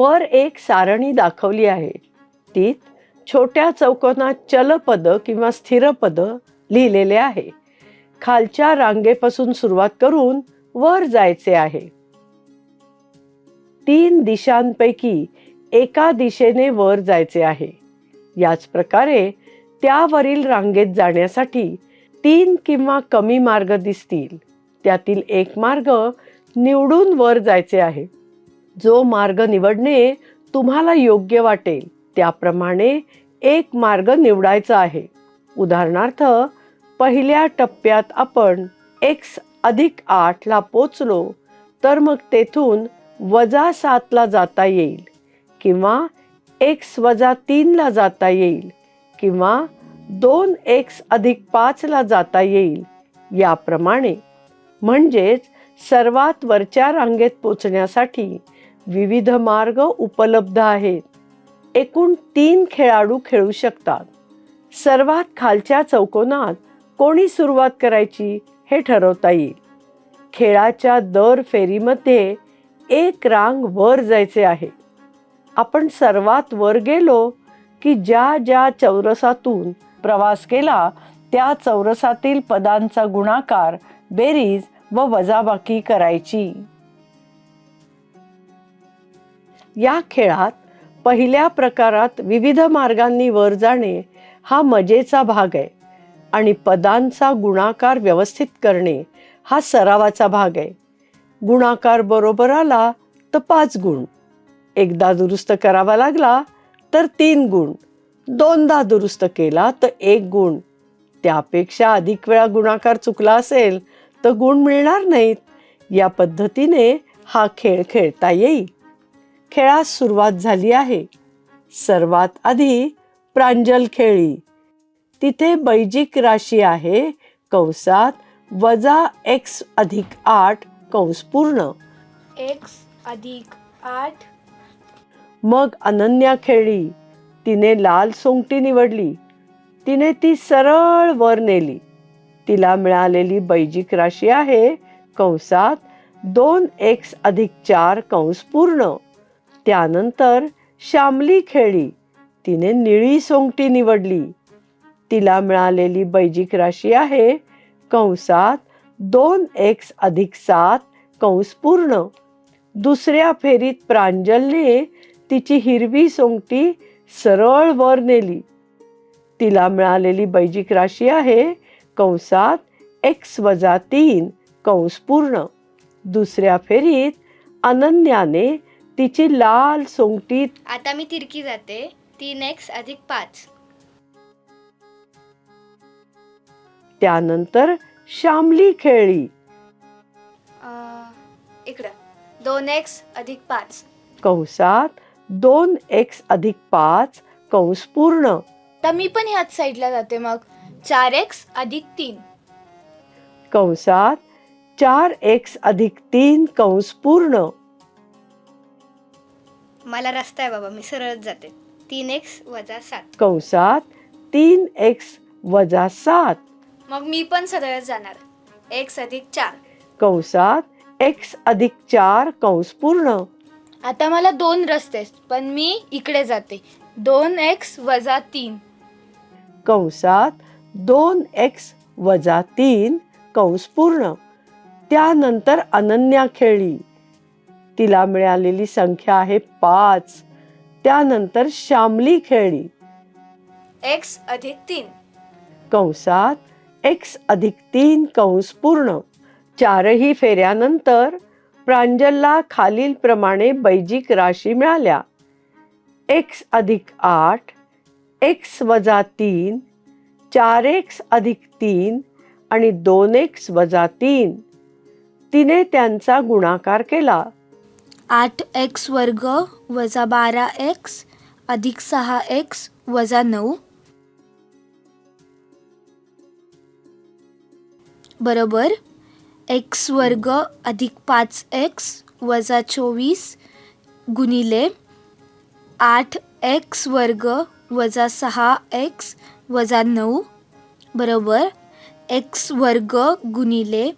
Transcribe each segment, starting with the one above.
वर एक सारणी दाखवली आहे. तीत छोट्या चौकोनात चलपद किंवा स्थिरपद लिहिलेले आहे. खालच्या रांगेपासून सुरुवात करून वर जायचे आहे. तीन दिशांपैकी एका दिशेने वर जायचे आहे. याच प्रकारे त्यावरील रांगेत जाण्यासाठी तीन किंवा कमी मार्ग दिसतील. त्यातील एक मार्ग निवडून वर जायचे आहे. जो मार्ग निवडणे तुम्हाला योग्य वाटेल त्याप्रमाणे एक मार्ग निवडायचा आहे. उदाहरणार्थ पहिल्या टप्प्यात आपण एक्स अधिक आठला पोचलो तर मग तेथून वजा सातला जाता येईल किंवा एक्स वजा तीनला जाता येईल किंवा दोन एक्स अधिक पाचला जाता येईल. याप्रमाणे म्हणजेच सर्वात वरच्या रांगेत पोचण्यासाठी विविध मार्ग उपलब्ध आहेत. एकूण तीन खेळाडू खेळू शकतात. सर्वात खालच्या चौकोनात कोणी सुरुवात करायची हे ठरवता येईल. खेळाच्या दर फेरीमध्ये एक रांग वर जायचे आहे. आपण सर्वात वर गेलो की ज्या ज्या चौरसातून प्रवास केला त्या चौरसातील पदांचा गुणाकार बेरीज व वजाबाकी करायची. या खेळात पहिल्या प्रकारात विविध मार्गांनी वर जाणे हा मजेचा भाग आहे आणि पदांचा गुणाकार व्यवस्थित करणे हा सरावाचा भाग आहे. गुणाकार बरोबर आला तर पाच गुण. एकदा दुरुस्त करावा लागला तर तीन गुण. दोनदा दुरुस्त केला तर एक गुण. त्यापेक्षा अधिक वेळा गुणाकार चुकला असेल तर गुण मिळणार नाहीत. या पद्धतीने हा खेळ खेळता येईल. खेळास सुरुवात झाली आहे. सर्वात आधी प्रांजल खेळी. तिथे बैजिक राशी आहे. कंसात वजा एक्स अधिक आठ कंस पूर्ण. एक्स अधिक आठ. मग अनन्या खेळली तिने लाल सोंगटी निवडली. तिने ती सरळ वर नेली. तिला मिळालेली बैजिक राशी आहे. कंसात दोन एक्स अधिक चार कंस पूर्ण. त्यानंतर श्यामली खेळी तिने निळी सोंगटी निवडली. तिला मिळालेली बैजिक राशी आहे कंसात दोन एक्स अधिक सात कंस पूर्ण. दुसऱ्या फेरीत प्रांजलने तिची हिरवी सोंगटी सरळ वर नेली. तिला मिळालेली बैजिक राशी आहे कंसात एक्स वजा तीन कंस पूर्ण. दुसऱ्या फेरीत अनन्याने तिची लाल सोंगटी. आता मी तिरकी जाते. तीन एक्स अधिक पाच. त्यानंतर श्यामली खेळली इकडं. दोन एक्स अधिक पाच. कंसात दोन एक्स अधिक पाच कंस पूर्ण. तर मी पण ह्याच साईडला जाते मग. चार एक्स अधिक तीन. कंसात चार एक्स अधिक तीन कंस पूर्ण. मला रस्ता आहे बाबा मी सरळच जाते. तीन एक्स वजा सात. कंसात तीन एक्स वजा सात. मग मी पण सरळच जाणार. एक्स अधिक चार. कंसात एक्स अधिक चार कंस पूर्ण. आता मला दोन रस्ते आहेत, पण मी इकडे जाते. दोन एक्स वजा तीन. कंसात दोन एक्स वजा तीन कंस पूर्ण. त्यानंतर अनन्या खेळली तिला मिळालेली संख्या आहे पाच. त्यानंतर श्यामली खेळली. एक्स अधिक तीन. कंसात एक्स अधिक तीन कंस पूर्ण. चारही फेऱ्यानंतर प्रांजलला खालीलप्रमाणे बैजिक राशी मिळाल्या. एक्स अधिक आठ एक्स वजा तीन चार एक्स अधिक तीन आणि दोन एक्स वजा तीन. तिने त्यांचा गुणाकार केला. आठ एक्स वर्ग वजा बारा एक्स अधिक सहा एक्स वजा नऊ. बरोबर? एक्स वर्ग अधिक पाच एक्स वजा चोवीस गुणिले आठ एक्स वर्ग वजा सहा एक्स वजा नऊ. बरोबर? एक्स वर्ग गुणिले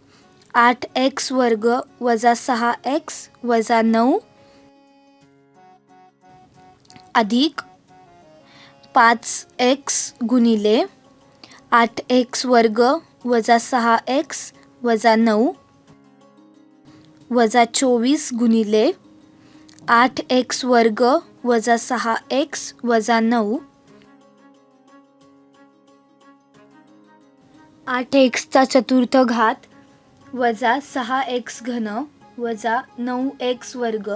आठ एक्स वर्ग वजा सहा एक्स वजा नऊ अधिक पाच एक्स गुणिले आठ एक्स वर्ग वजा सहा एक्स वजा नऊ वजा चोवीस गुणिले आठ एक्स वर्ग वजा सहा एक्स वजा नऊ आठ एक्सचा चतुर्थ घात वजा सहा एक्स घन वजा नऊ एक्स वर्ग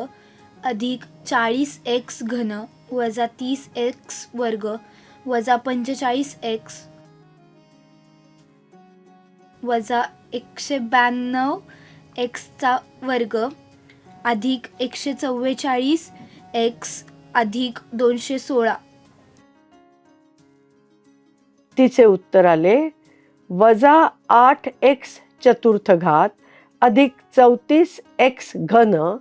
अधिक चाळीस एक्स घन वजा तीस एक्स वर्ग वजा पंचेचाळीस एक्स वजा एकशे ब्याण्णव एक्सचा वर्ग अधिक एकशे चव्वेचाळीस एक्स अधिक दोनशे सोळा. तिचे उत्तर आले. वजा आठ एक्स चतुर्थ घात अधिक चौतीस एक्स घन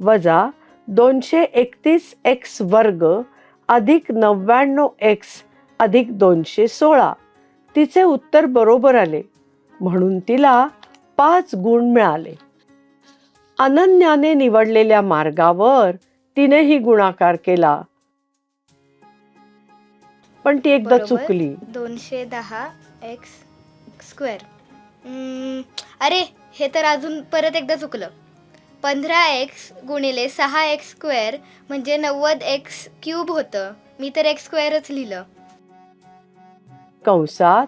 वजा दोनशे एकतीस एक्स वर्ग अधिक नव्याण्णव एक्स अधिक दोनशे सोळा. तिचे उत्तर बरोबर आले. म्हणून तिला पाच गुण मिळाले. अनन्याने निवडलेल्या मार्गावर तिनेही गुणाकार केला. पण ती एकदा. चुकली. दोनशे दहा एक्स स्क्वेअर. अरे हे तर अजून परत एकदा चुकलं. पंधरा एक्स गुणिले सहा एक्स स्क्वेअर म्हणजे नव्वद एक्स क्यूब होतं. मी तर एक्स स्क्वेअरच लिहिलं. कंसात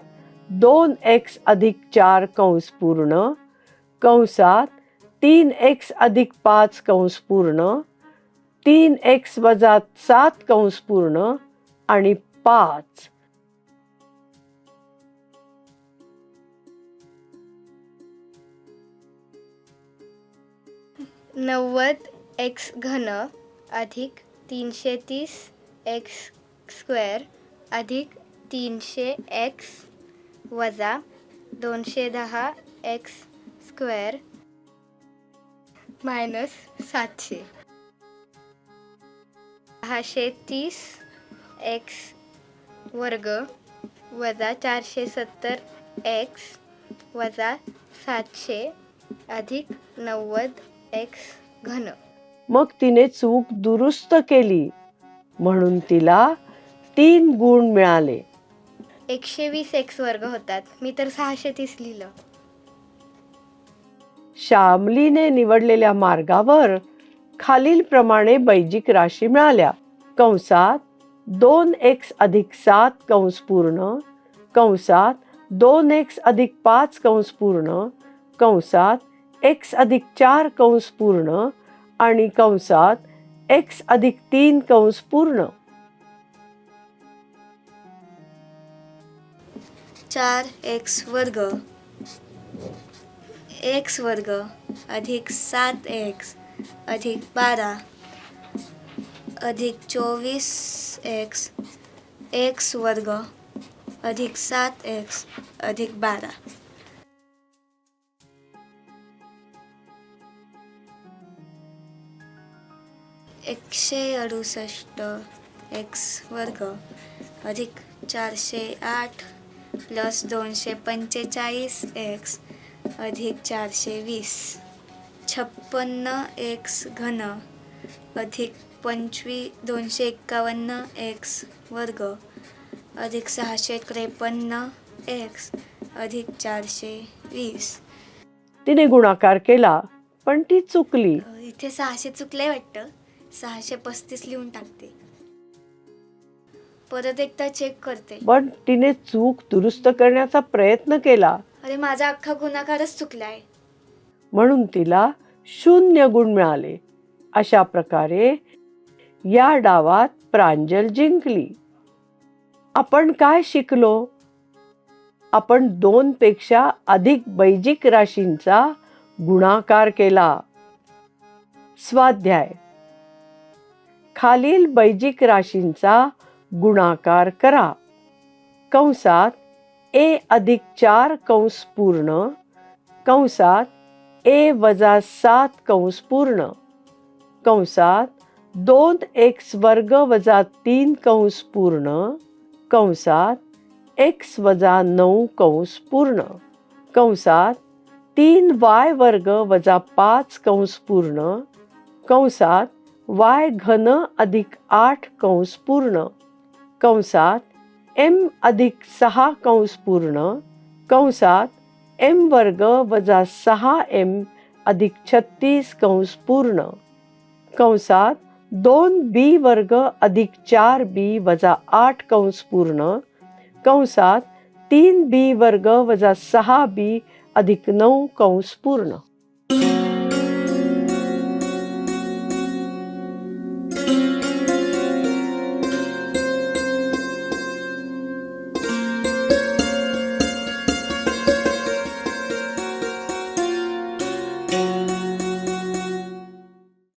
दोन एक्स अधिक चार कंस पूर्ण. कंसात तीन एक्स अधिक पाच कंस पूर्ण. तीन एक्स वजा सात कंस पूर्ण आणि पाच नव्वद एक्स घन अधिक तीनशे तीस एक्स स्क्वेअर अधिक तीनशे एक्स वजा दोनशे दहा एक्स स्क्वेअर मायनस सातशे. सहाशे तीस एक्स वर्ग वजा चारशे सत्तर एक्स वजा सातशे अधिक नव्वद एक्स घन. मग तिने चूक दुरुस्त केली. म्हणून तिला तीन गुण मिळाले. एकशे वीस एक्स वर्ग होतात. मी तर सहाशे तीस लिहिलं. श्यामलीने निवडलेल्या मार्गावर खालील प्रमाणे बैजिक राशी मिळाल्या. कंसात दोन एक्स अधिक सात कंस पूर्ण. कंसात दोन एक्स अधिक पाच कंस पूर्ण. कंसात एक्स अधिक चार कंस पूर्ण आणि कंसात एक्स अधिक तीन कंस पूर्ण. चार एक्स वर्ग. एक्स वर्ग अधिक सात एक्स अधिक बारा. अधिक चोवीस एक्स. एक्स वर्ग अधिक सात एक्स अधिक बारा. एकशे अडुसष्ट एक्स वर्ग अधिक चारशे आठ प्लस दोनशे पंचेचाळीस एक्स अधिक चारशे वीस. छप्पन्न एक्स घन अधिक पंचवी दोनशे एक्कावन्न एक्स वर्ग अधिक सहाशे त्रेपन्न एक्स अधिक चारशे वीस. तिने गुणाकार केला पण ती चुकली. इथे सहाशे चुकले वाटतं. सहाशे पस्तीस लिहून टाकते. परत एकदा चेक करते. पण तिने चूक दुरुस्त करण्याचा प्रयत्न केला. अरे माझा अख्खा गुणाकारच चुकला आहे म्हणून तिला शून्य गुण मिळाले. अशा प्रकारे या डावात प्रांजल जिंकली. आपण काय शिकलो? आपण दोन पेक्षा अधिक बैजिक राशींचा गुणाकार केला. स्वाध्याय. खालील बैजिक राशींचा गुणाकार करा. कंसात ए अधिक चार कंस पूर्ण. कंसात ए वजा सात कंस पूर्ण. कंसात दोन एक्स वर्ग वजा तीन कंस पूर्ण. कंसात एक्स वजा नऊ कंस पूर्ण. कंसात तीन वाय वर्ग वजा पाच कंस पूर्ण. कंसात वाय घन अधिक आठ कंस पूर्ण. कंसात एम अधिक सहा कंस पूर्ण. कंसात एम वर्ग वजा सहा एम अधिक छत्तीस कंस पूर्ण. कंसात दोन बी वर्ग अधिक चार बी वजा आठ कंस पूर्ण. कंसात तीन बी वर्ग वजा सहा बी अधिक नऊ कंस पूर्ण.